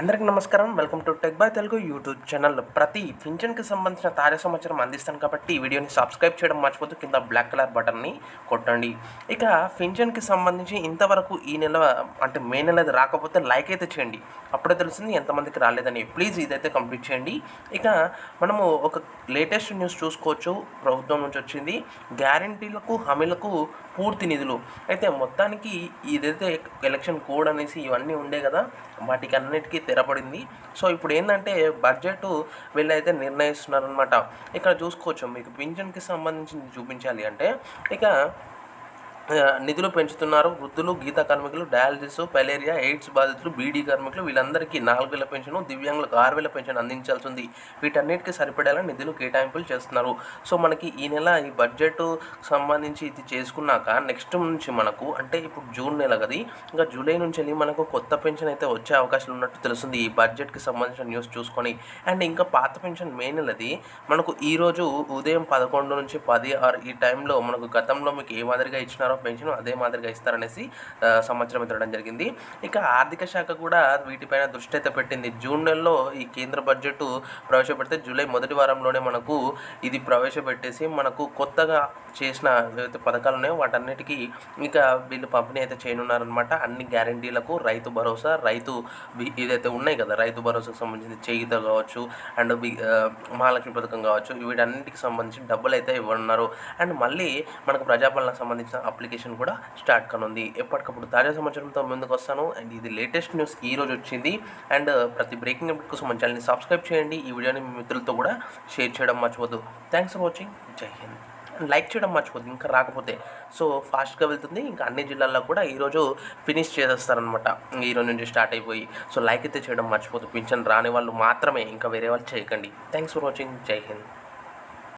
అందరికీ నమస్కారం. Welcome to tech by Telugu YouTube channel. ప్రతి పింఛన్కి సంబంధించిన తాజా సమాచారం అందిస్తాను కాబట్టి ఈ వీడియోని సబ్స్క్రైబ్ చేయడం మర్చిపోతూ కింద బ్లాక్ కలర్ బటన్ని కొట్టండి. ఇక పింఛన్కి సంబంధించి ఇంతవరకు ఈ నెల అంటే మే నెలది రాకపోతే లైక్ అయితే చేయండి. అప్పుడే తెలుస్తుంది ఎంతమందికి రాలేదని. ప్లీజ్ ఇదైతే కంప్లీట్ చేయండి. ఇక మనము ఒక లేటెస్ట్ న్యూస్ చూసుకోవచ్చు. ప్రభుత్వం నుంచి వచ్చింది. గ్యారంటీలకు హామీలకు పూర్తి నిధులు. అయితే మొత్తానికి ఇదైతే ఎలక్షన్ కోడ్ అనేసి ఇవన్నీ ఉండే కదా. వాటికి అన్నిటికీ తెరపడింది. సో ఇప్పుడు ఏంటంటే బడ్జెట్ వీళ్ళైతే నిర్ణయిస్తున్నారనమాట ఇక్కడ చూసుకోవచ్చు. మీకు పింఛన్కి సంబంధించి చూపించాలి అంటే ఇక నిధులు పెంచుతున్నారు. వృద్ధులు గీత కార్మికులు డయాలసిస్ పలేరియా ఎయిడ్స్ బాధితులు బీడీ కార్మికులు వీళ్ళందరికీ నాలుగు వేల పెన్షన్ దివ్యాంగులకు ఆరు వేల పెన్షన్ అందించాల్సి ఉంది వీటన్నిటికీ సరిపడేలా నిధులు కేటాయింపులు చేస్తున్నారు. సో మనకి ఈ నెల ఈ బడ్జెట్ సంబంధించి ఇది చేసుకున్నాక నెక్స్ట్ నుంచి మనకు అంటే ఇప్పుడు జూన్ నెల కది ఇంకా జూలై నుంచి వెళ్ళి మనకు కొత్త పెన్షన్ అయితే వచ్చే అవకాశాలు ఉన్నట్టు తెలుస్తుంది ఈ బడ్జెట్కి సంబంధించిన న్యూస్ చూసుకొని. అండ్ ఇంకా పాత పెన్షన్ మే నెలది మనకు ఈరోజు ఉదయం పదకొండు నుంచి పది ఆరు ఈ టైంలో మనకు గతంలో మీకు ఏ మాదిరిగా ఇచ్చినారో పెన్షన్ అదే మాదిరిగా ఇస్తారనేసి సంవత్సరం సమాచారం ఇవ్వడం జరిగింది. ఇక ఆర్థిక శాఖ కూడా వీటిపైన దృష్టి అయితే పెట్టింది. జూన్ నెలలో ఈ కేంద్ర బడ్జెట్ ప్రవేశపెడితే జూలై మొదటి వారంలోనే మనకు ఇది ప్రవేశపెట్టేసి మనకు కొత్తగా చేసిన ఏవైతే పథకాలు ఉన్నాయో వాటన్నిటికీ ఇంకా వీళ్ళు పంపిణీ అయితే చేయనున్నారనమాట అన్ని గ్యారంటీలకు రైతు భరోసా రైతు ఇదైతే ఉన్నాయి కదా రైతు భరోసాకు సంబంధించి చేయుత కావచ్చు అండ్ మహాలక్ష్మి పథకం కావచ్చు వీటన్నిటికి సంబంధించి డబ్బులు అయితే ఇవ్వనున్నారు. అండ్ మళ్ళీ మనకు ప్రజాపాలనకు సంబంధించిన అప్లికేషన్ కూడా స్టార్ట్ కానుంది. ఎప్పటికప్పుడు తాజా సమాచారంతో ముందుకు వస్తాను. అండ్ ఇది లేటెస్ట్ న్యూస్ ఈ రోజు వచ్చింది. అండ్ ప్రతి బ్రేకింగ్ అప్డేట్ కోసం మన ఛానల్ని సబ్స్క్రైబ్ చేయండి. ఈ వీడియోని మీ మిత్రులతో కూడా షేర్ చేయడం మర్చిపోద్దు థ్యాంక్స్ ఫర్ వాచింగ్ జై హింద్. లైక్ చేయడం మర్చిపోద్దు ఇంకా రాకపోతే. సో ఫాస్ట్గా వెళ్తుంది. ఇంకా అన్ని జిల్లాల్లో కూడా ఈరోజు ఫినిష్ చేసేస్తారనమాట ఈరోజు నుంచి స్టార్ట్ అయిపోయి. సో లైక్ అయితే చేయడం మర్చిపోద్దు పింఛన్ రాని వాళ్ళు మాత్రమే. ఇంకా వేరే వాళ్ళు చేయకండి. థ్యాంక్స్ ఫర్ వాచింగ్ జై హింద్.